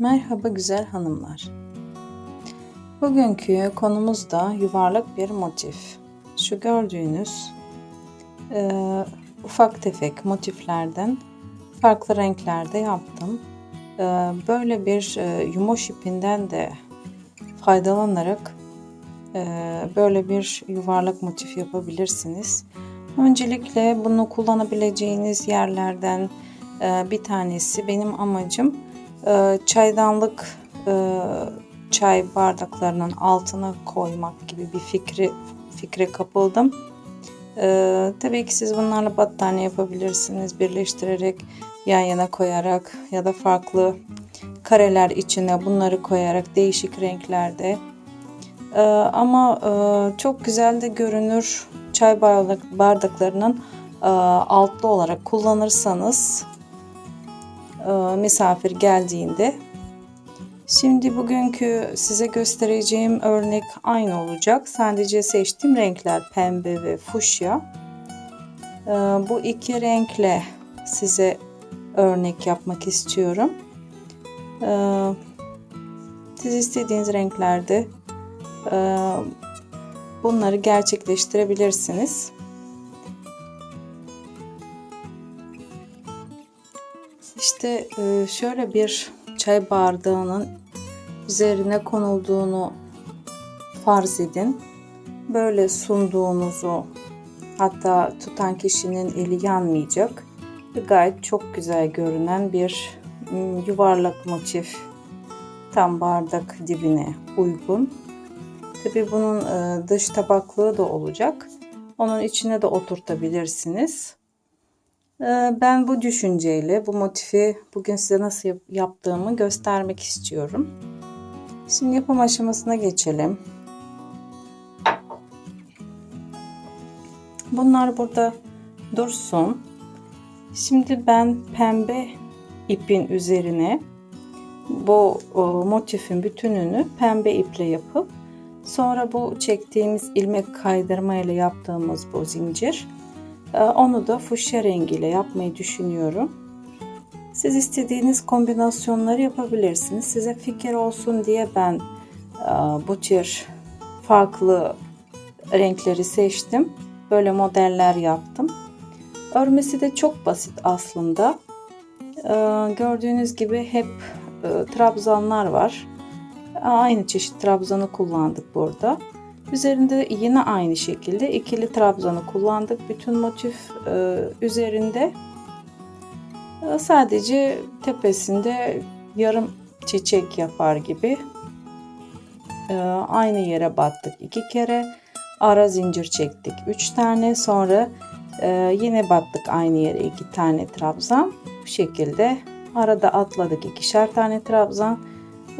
Merhaba güzel hanımlar. Bugünkü konumuz da yuvarlak bir motif. Şu gördüğünüz e, ufak tefek motiflerden farklı renklerde yaptım. E, böyle bir e, yumoş ipinden de faydalanarak e, böyle bir yuvarlak motif yapabilirsiniz. Öncelikle bunu kullanabileceğiniz yerlerden e, bir tanesi benim amacım çaydanlık e, çay bardaklarının altına koymak gibi bir fikri fikre kapıldım. E, tabii ki siz bunlarla battaniye yapabilirsiniz birleştirerek yan yana koyarak ya da farklı kareler içine bunları koyarak değişik renklerde. E, ama e, çok güzel de görünür çay bardak, bardaklarının e, altlı olarak kullanırsanız misafir geldiğinde. Şimdi bugünkü size göstereceğim örnek aynı olacak. Sadece seçtiğim renkler pembe ve fuşya. E, bu iki renkle size örnek yapmak istiyorum. E, siz istediğiniz renklerde bunları gerçekleştirebilirsiniz. İşte e, şöyle bir çay bardağının üzerine konulduğunu farz edin. Böyle sunduğunuzu hatta tutan kişinin eli yanmayacak gayet çok güzel görünen bir yuvarlak motif tam bardak dibine uygun. Tabi bunun e, dış tabaklığı da olacak. Onun içine de oturtabilirsiniz. Ee, ben bu düşünceyle bu motifi bugün size nasıl yaptığımı göstermek istiyorum. Şimdi yapım aşamasına geçelim. Bunlar burada dursun. Şimdi ben pembe ipin üzerine bu motifin bütününü pembe iple yapıp sonra bu çektiğimiz ilmek kaydırma ile yaptığımız bu zincir onu da fuşya rengiyle yapmayı düşünüyorum. Siz istediğiniz kombinasyonları yapabilirsiniz. Size fikir olsun diye ben e, bu tür farklı renkleri seçtim. Böyle modeller yaptım. Örmesi de çok basit aslında. Ee, gördüğünüz gibi hep e, trabzanlar var. Aynı çeşit trabzanı kullandık burada. Üzerinde yine aynı şekilde ikili trabzanı kullandık. Bütün motif e, üzerinde e, sadece tepesinde yarım çiçek yapar gibi e, aynı yere battık iki kere. Ara zincir çektik üç tane. Sonra yine battık aynı yere iki tane trabzan. Bu şekilde arada atladık ikişer tane trabzan.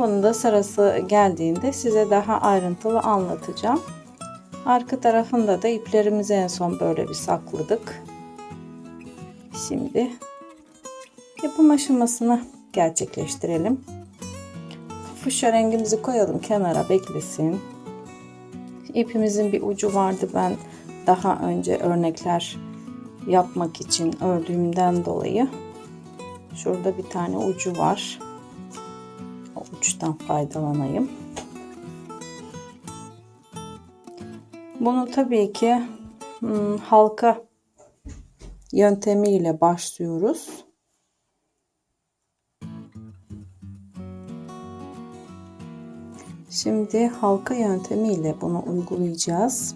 Bunu da sırası geldiğinde size daha ayrıntılı anlatacağım. Arka tarafında da iplerimizi en son böyle bir sakladık. Şimdi yapım aşamasını gerçekleştirelim. Fuşya rengimizi koyalım kenara beklesin. İpimizin bir ucu vardı ben daha önce örnekler yapmak için ördüğümden dolayı. Şurada bir tane ucu var uçtan faydalanayım. Bunu tabii ki hmm, halka yöntemiyle başlıyoruz. Şimdi halka yöntemiyle bunu uygulayacağız.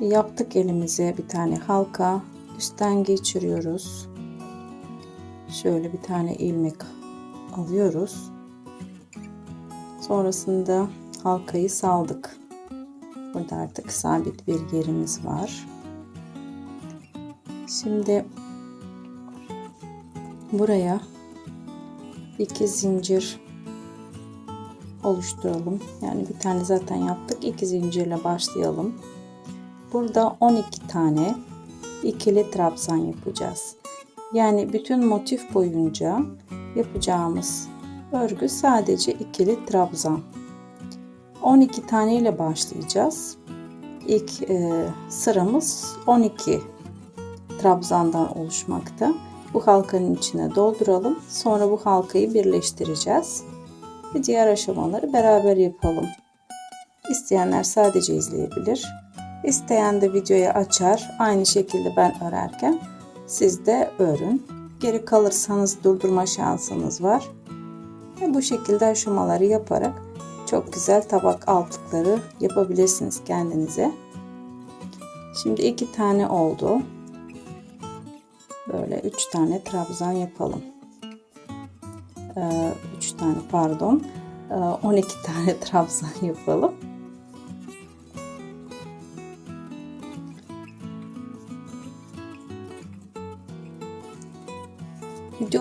Yaptık elimize bir tane halka. Üstten geçiriyoruz. Şöyle bir tane ilmek alıyoruz. Sonrasında halkayı saldık. Burada artık sabit bir yerimiz var. Şimdi buraya iki zincir oluşturalım. Yani bir tane zaten yaptık. İki zincirle başlayalım. Burada 12 tane ikili trabzan yapacağız. Yani bütün motif boyunca yapacağımız örgü sadece ikili trabzan. 12 tane ile başlayacağız. İlk e, sıramız 12 trabzandan oluşmakta. Bu halkanın içine dolduralım. Sonra bu halkayı birleştireceğiz. ve diğer aşamaları beraber yapalım. İsteyenler sadece izleyebilir. İsteyen de videoyu açar. Aynı şekilde ben örerken siz de örün. Geri kalırsanız durdurma şansınız var. Bu şekilde aşamaları yaparak çok güzel tabak altlıkları yapabilirsiniz kendinize. Şimdi iki tane oldu. Böyle üç tane trabzan yapalım. Ee, üç tane pardon. Ee, 12 tane trabzan yapalım.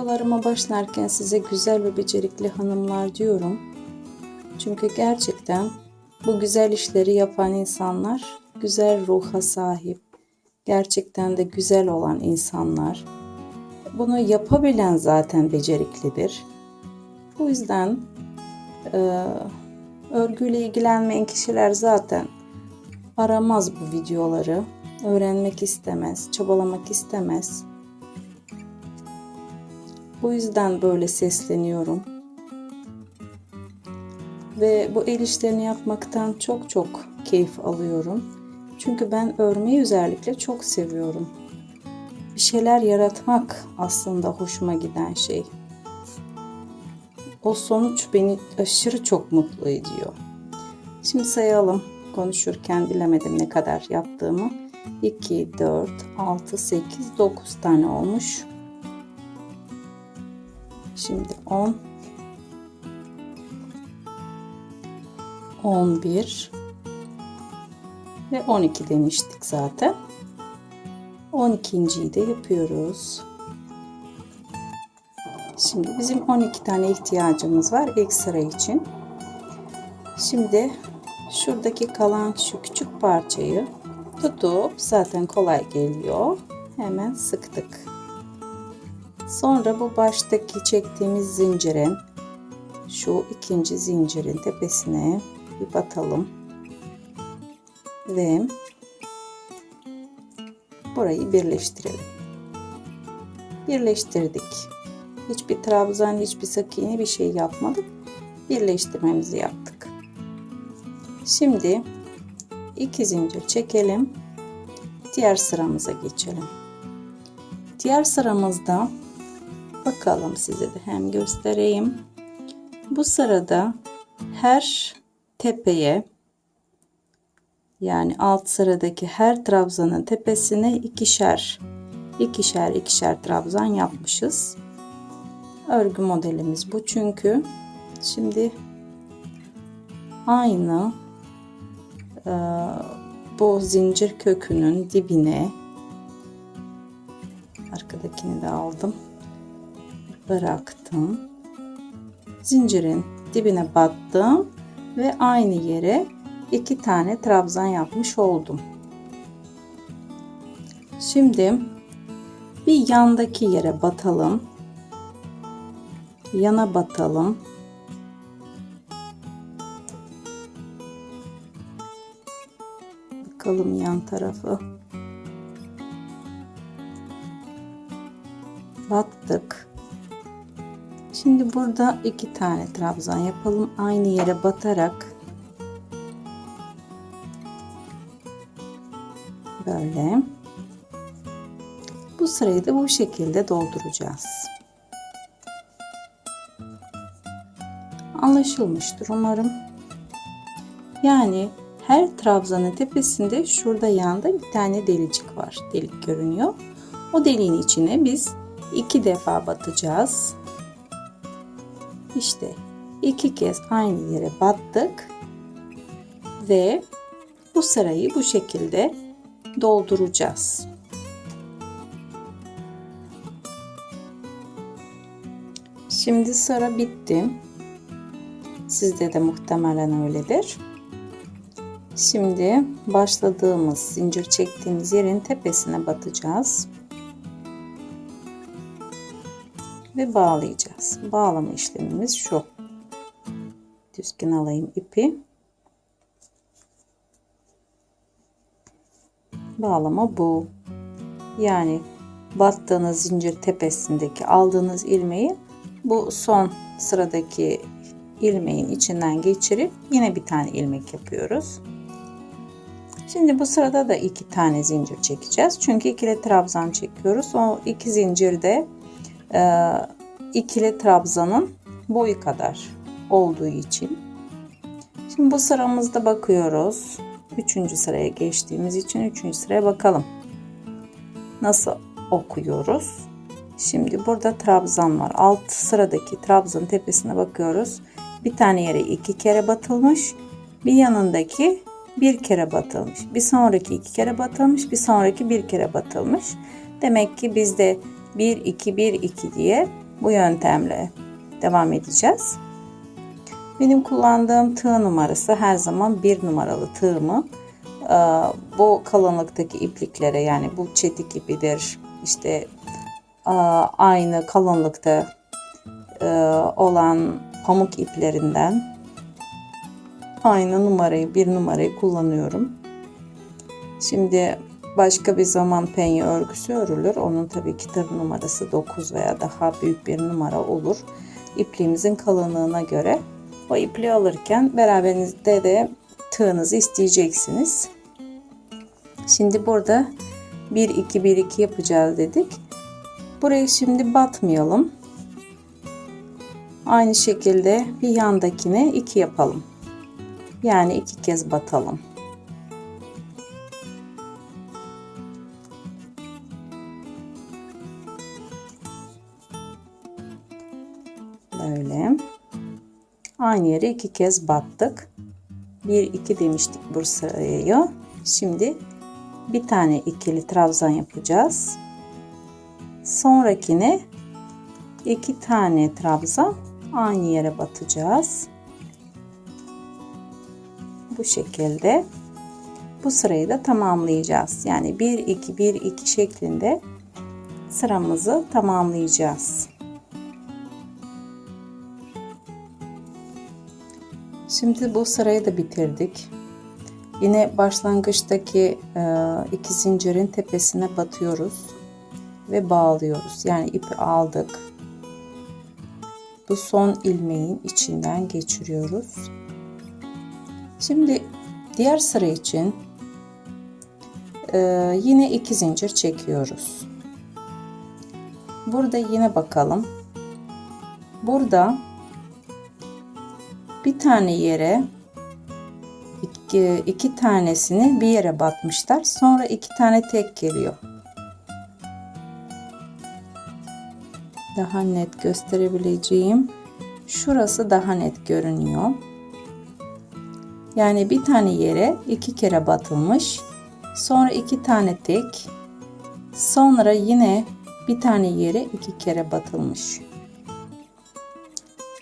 Videolarıma başlarken size güzel ve becerikli hanımlar diyorum. Çünkü gerçekten bu güzel işleri yapan insanlar güzel ruha sahip, gerçekten de güzel olan insanlar. Bunu yapabilen zaten beceriklidir. Bu yüzden e, örgüyle ilgilenmeyen kişiler zaten aramaz bu videoları. Öğrenmek istemez, çabalamak istemez. Bu yüzden böyle sesleniyorum. Ve bu el işlerini yapmaktan çok çok keyif alıyorum. Çünkü ben örmeyi özellikle çok seviyorum. Bir şeyler yaratmak aslında hoşuma giden şey. O sonuç beni aşırı çok mutlu ediyor. Şimdi sayalım. Konuşurken bilemedim ne kadar yaptığımı. 2, 4, 6, 8, 9 tane olmuş. Şimdi 10 11 ve 12 demiştik zaten. 12.yi de yapıyoruz. Şimdi bizim 12 tane ihtiyacımız var ekstra için. Şimdi şuradaki kalan şu küçük parçayı tutup zaten kolay geliyor. Hemen sıktık. Sonra bu baştaki çektiğimiz zincirin şu ikinci zincirin tepesine bir batalım. Ve burayı birleştirelim. Birleştirdik. Hiçbir trabzan, hiçbir sık iğne bir şey yapmadık. Birleştirmemizi yaptık. Şimdi iki zincir çekelim. Diğer sıramıza geçelim. Diğer sıramızda bakalım size de hem göstereyim. Bu sırada her tepeye yani alt sıradaki her trabzanın tepesine ikişer ikişer ikişer trabzan yapmışız. Örgü modelimiz bu çünkü. Şimdi aynı e, bu zincir kökünün dibine arkadakini de aldım. Bıraktım. Zincirin dibine battım ve aynı yere iki tane trabzan yapmış oldum. Şimdi bir yandaki yere batalım. Yana batalım. Bakalım yan tarafı. Battık. Şimdi burada iki tane trabzan yapalım. Aynı yere batarak Böyle. Bu sırayı da bu şekilde dolduracağız. Anlaşılmıştır umarım. Yani her trabzanın tepesinde şurada yanda bir tane delicik var. Delik görünüyor. O deliğin içine biz iki defa batacağız. İşte iki kez aynı yere battık ve bu sırayı bu şekilde dolduracağız. Şimdi sıra bitti. Sizde de muhtemelen öyledir. Şimdi başladığımız zincir çektiğimiz yerin tepesine batacağız. Ve bağlayacağız. Bağlama işlemimiz şu. Düzgün alayım ipi. bağlama bu. Yani battığınız zincir tepesindeki aldığınız ilmeği bu son sıradaki ilmeğin içinden geçirip yine bir tane ilmek yapıyoruz. Şimdi bu sırada da iki tane zincir çekeceğiz. Çünkü ikili trabzan çekiyoruz. O iki zincir de e, ikili trabzanın boyu kadar olduğu için. Şimdi bu sıramızda bakıyoruz. Üçüncü sıraya geçtiğimiz için üçüncü sıraya bakalım. Nasıl okuyoruz? Şimdi burada trabzan var. Alt sıradaki trabzanın tepesine bakıyoruz. Bir tane yere iki kere batılmış. Bir yanındaki bir kere batılmış. Bir sonraki iki kere batılmış. Bir sonraki bir kere batılmış. Demek ki biz de 1 2 1 2 diye bu yöntemle devam edeceğiz. Benim kullandığım tığ numarası her zaman bir numaralı tığımı e, bu kalınlıktaki ipliklere yani bu çetik ipidir işte e, aynı kalınlıkta e, olan pamuk iplerinden aynı numarayı bir numarayı kullanıyorum. Şimdi başka bir zaman penye örgüsü örülür. Onun tabii ki tır numarası 9 veya daha büyük bir numara olur. İpliğimizin kalınlığına göre o ipliği alırken beraberinizde de tığınızı isteyeceksiniz. Şimdi burada 1 2 1 2 yapacağız dedik. Burayı şimdi batmayalım. Aynı şekilde bir yandakine 2 yapalım. Yani iki kez batalım. Aynı yere iki kez battık. 1 2 demiştik bu sırayı. Şimdi bir tane ikili trabzan yapacağız. Sonrakine iki tane trabzan aynı yere batacağız. Bu şekilde bu sırayı da tamamlayacağız. Yani 1 2 1 2 şeklinde sıramızı tamamlayacağız. Şimdi bu sırayı da bitirdik. Yine başlangıçtaki e, iki zincirin tepesine batıyoruz ve bağlıyoruz. Yani ipi aldık. Bu son ilmeğin içinden geçiriyoruz. Şimdi diğer sıra için e, yine iki zincir çekiyoruz. Burada yine bakalım. Burada bir tane yere iki, iki tanesini bir yere batmışlar. Sonra iki tane tek geliyor. Daha net gösterebileceğim. Şurası daha net görünüyor. Yani bir tane yere iki kere batılmış. Sonra iki tane tek. Sonra yine bir tane yere iki kere batılmış.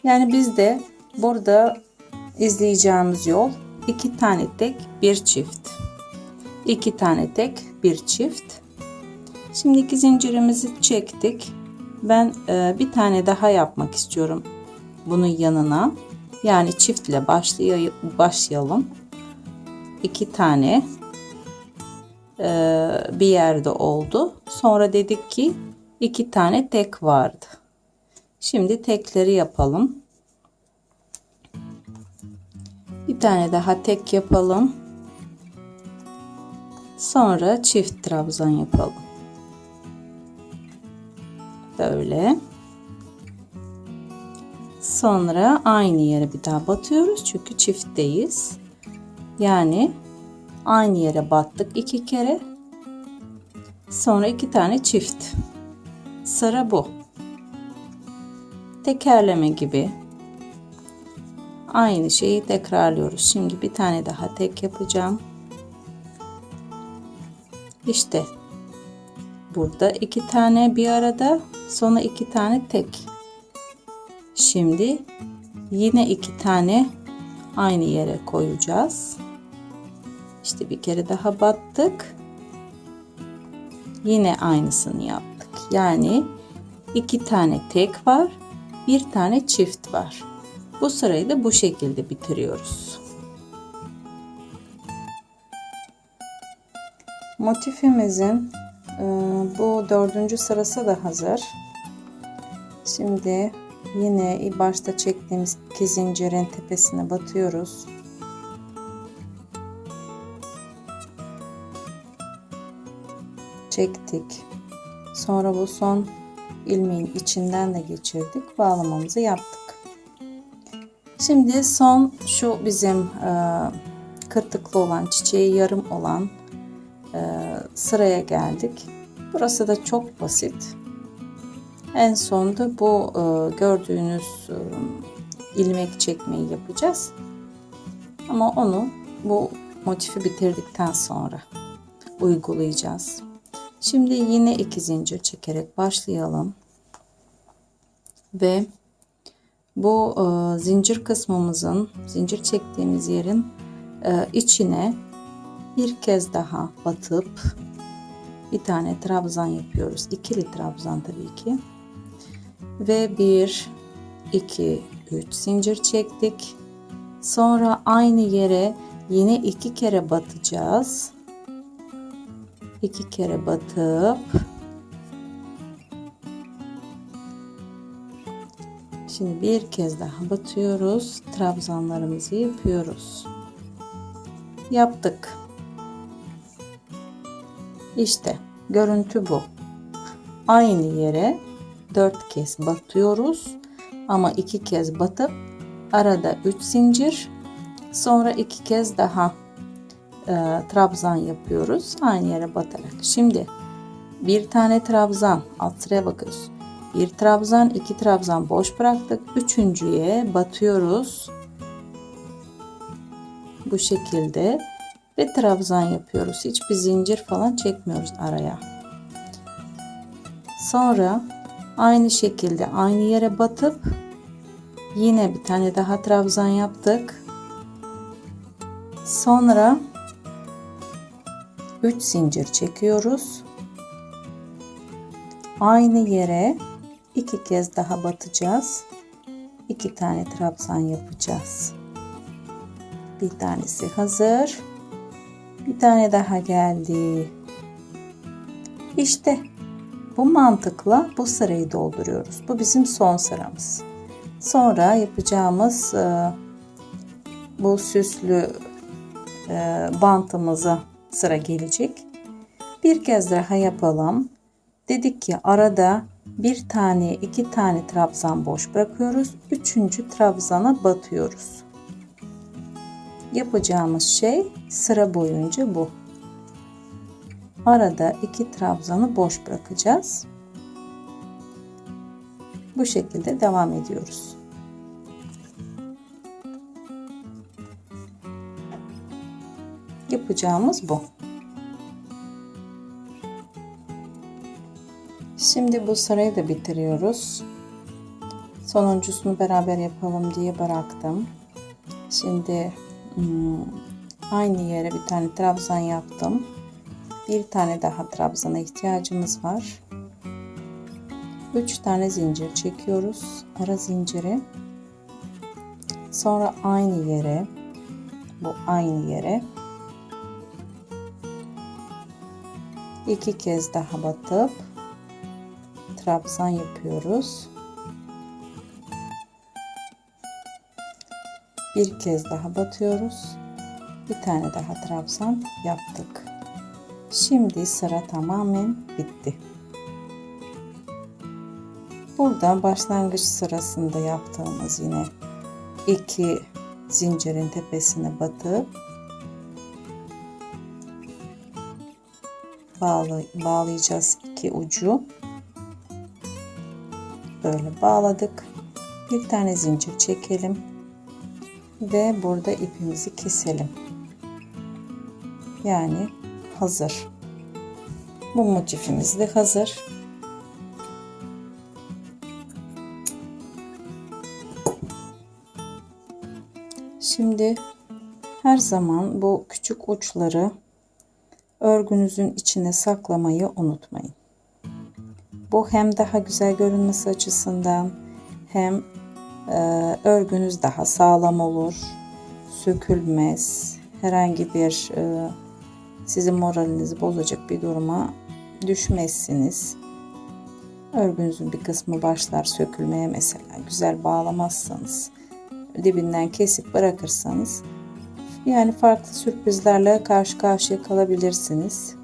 Yani biz de burada izleyeceğimiz yol iki tane tek bir çift. İki tane tek bir çift. Şimdi iki zincirimizi çektik. Ben e, bir tane daha yapmak istiyorum bunun yanına. Yani çiftle başlay başlayalım. İki tane e, bir yerde oldu. Sonra dedik ki iki tane tek vardı. Şimdi tekleri yapalım. Bir tane daha tek yapalım. Sonra çift trabzan yapalım. Böyle. Sonra aynı yere bir daha batıyoruz. Çünkü çiftteyiz. Yani aynı yere battık iki kere. Sonra iki tane çift. Sıra bu. Tekerleme gibi. Aynı şeyi tekrarlıyoruz. Şimdi bir tane daha tek yapacağım. İşte burada iki tane bir arada sonra iki tane tek. Şimdi yine iki tane aynı yere koyacağız. İşte bir kere daha battık. Yine aynısını yaptık. Yani iki tane tek var, bir tane çift var. Bu sırayı da bu şekilde bitiriyoruz. Motifimizin e, bu dördüncü sırası da hazır. Şimdi Yine başta çektiğimiz iki zincirin tepesine batıyoruz. Çektik. Sonra bu son ilmeğin içinden de geçirdik. Bağlamamızı yaptık. Şimdi son şu bizim e, kırtıklı olan çiçeği yarım olan e, sıraya geldik. Burası da çok basit. En sonda bu e, gördüğünüz e, ilmek çekmeyi yapacağız. Ama onu bu motifi bitirdikten sonra uygulayacağız. Şimdi yine iki zincir çekerek başlayalım. Ve bu e, zincir kısmımızın, zincir çektiğimiz yerin e, içine bir kez daha batıp bir tane trabzan yapıyoruz. İkili trabzan tabii ki. Ve bir, iki, üç zincir çektik. Sonra aynı yere yine iki kere batacağız. İki kere batıp Şimdi bir kez daha batıyoruz. Trabzanlarımızı yapıyoruz. Yaptık. İşte görüntü bu. Aynı yere dört kez batıyoruz. Ama iki kez batıp arada üç zincir sonra iki kez daha e, trabzan yapıyoruz. Aynı yere batarak. Şimdi bir tane trabzan alt sıraya bakıyoruz. Bir trabzan, iki trabzan boş bıraktık. Üçüncüye batıyoruz. Bu şekilde ve trabzan yapıyoruz. Hiçbir zincir falan çekmiyoruz araya. Sonra aynı şekilde aynı yere batıp yine bir tane daha trabzan yaptık. Sonra 3 zincir çekiyoruz. Aynı yere iki kez daha batacağız. İki tane trabzan yapacağız. Bir tanesi hazır. Bir tane daha geldi. İşte bu mantıkla bu sırayı dolduruyoruz. Bu bizim son sıramız. Sonra yapacağımız e, bu süslü e, bantımıza sıra gelecek. Bir kez daha yapalım. Dedik ki arada bir tane iki tane trabzan boş bırakıyoruz. Üçüncü trabzana batıyoruz. Yapacağımız şey sıra boyunca bu. Arada iki trabzanı boş bırakacağız. Bu şekilde devam ediyoruz. Yapacağımız bu. Şimdi bu sırayı da bitiriyoruz. Sonuncusunu beraber yapalım diye bıraktım. Şimdi hmm, aynı yere bir tane trabzan yaptım. Bir tane daha trabzana ihtiyacımız var. 3 tane zincir çekiyoruz. Ara zinciri. Sonra aynı yere bu aynı yere iki kez daha batıp trabzan yapıyoruz. Bir kez daha batıyoruz. Bir tane daha trabzan yaptık. Şimdi sıra tamamen bitti. Burada başlangıç sırasında yaptığımız yine iki zincirin tepesine batıp bağlayacağız iki ucu böyle bağladık. Bir tane zincir çekelim ve burada ipimizi keselim. Yani hazır. Bu motifimiz de hazır. Şimdi her zaman bu küçük uçları örgünüzün içine saklamayı unutmayın bu hem daha güzel görünmesi açısından hem e, örgünüz daha sağlam olur, sökülmez, herhangi bir e, sizin moralinizi bozacak bir duruma düşmezsiniz. örgünüzün bir kısmı başlar sökülmeye mesela güzel bağlamazsanız dibinden kesip bırakırsanız yani farklı sürprizlerle karşı karşıya kalabilirsiniz.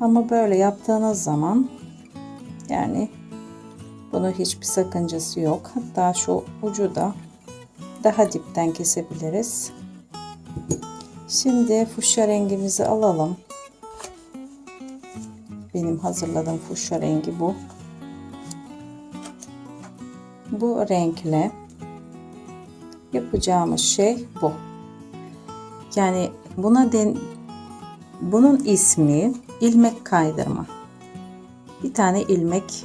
Ama böyle yaptığınız zaman yani bunun hiçbir sakıncası yok. Hatta şu ucu da daha dipten kesebiliriz. Şimdi fuşya rengimizi alalım. Benim hazırladığım fuşya rengi bu. Bu renkle yapacağımız şey bu. Yani buna den bunun ismi ilmek kaydırma. Bir tane ilmek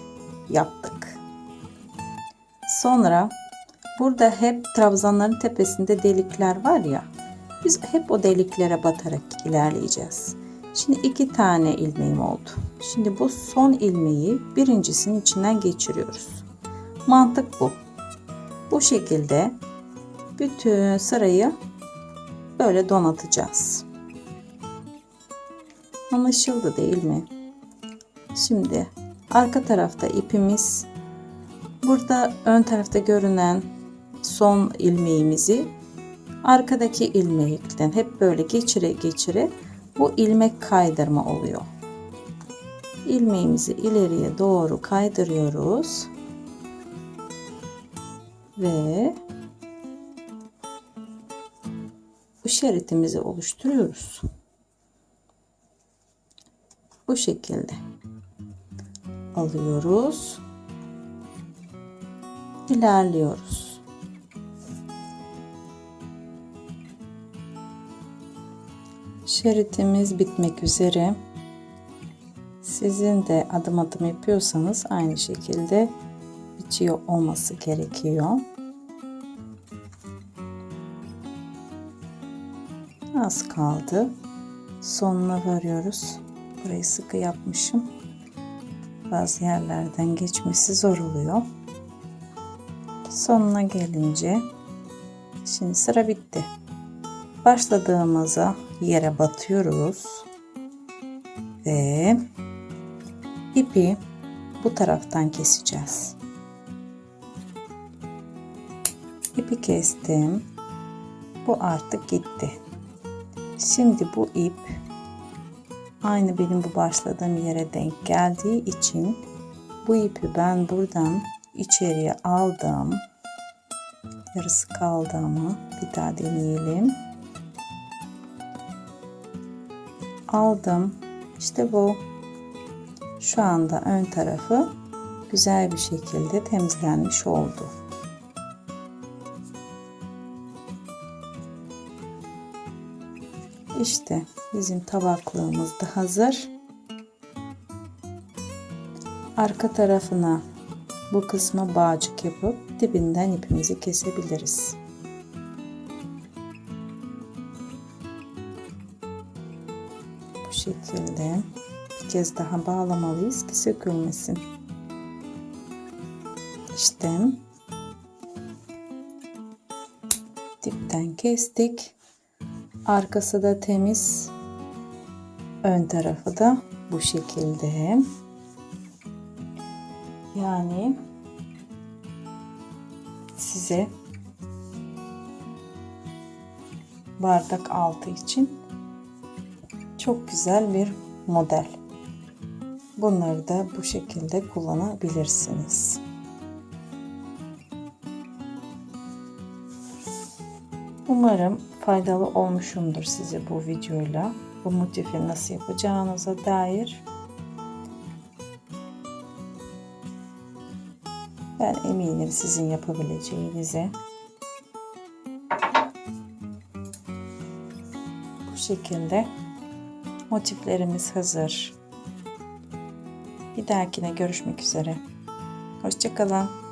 yaptık. Sonra burada hep trabzanların tepesinde delikler var ya. Biz hep o deliklere batarak ilerleyeceğiz. Şimdi iki tane ilmeğim oldu. Şimdi bu son ilmeği birincisinin içinden geçiriyoruz. Mantık bu. Bu şekilde bütün sırayı böyle donatacağız. Anlaşıldı değil mi? Şimdi arka tarafta ipimiz burada ön tarafta görünen son ilmeğimizi arkadaki ilmekten hep böyle geçire geçire bu ilmek kaydırma oluyor. İlmeğimizi ileriye doğru kaydırıyoruz. Ve bu şeritimizi oluşturuyoruz. Bu şekilde alıyoruz. ilerliyoruz. Şeritimiz bitmek üzere. Sizin de adım adım yapıyorsanız aynı şekilde bitiyor olması gerekiyor. Az kaldı. Sonuna varıyoruz. Burayı sıkı yapmışım. Bazı yerlerden geçmesi zor oluyor. Sonuna gelince şimdi sıra bitti. Başladığımıza yere batıyoruz ve ipi bu taraftan keseceğiz. İpi kestim. Bu artık gitti. Şimdi bu ip aynı benim bu başladığım yere denk geldiği için bu ipi ben buradan içeriye aldım. Yarısı kaldı ama bir daha deneyelim. Aldım. İşte bu. Şu anda ön tarafı güzel bir şekilde temizlenmiş oldu. İşte bizim tabaklığımız da hazır. Arka tarafına bu kısma bağcık yapıp dibinden ipimizi kesebiliriz. Bu şekilde bir kez daha bağlamalıyız ki sökülmesin. İşte dipten kestik. Arkası da temiz. Ön tarafı da bu şekilde. Yani size bardak altı için çok güzel bir model. Bunları da bu şekilde kullanabilirsiniz. Umarım faydalı olmuşumdur size bu videoyla. Bu motifi nasıl yapacağınıza dair. Ben eminim sizin yapabileceğinize. Bu şekilde motiflerimiz hazır. Bir dahakine görüşmek üzere. Hoşçakalın.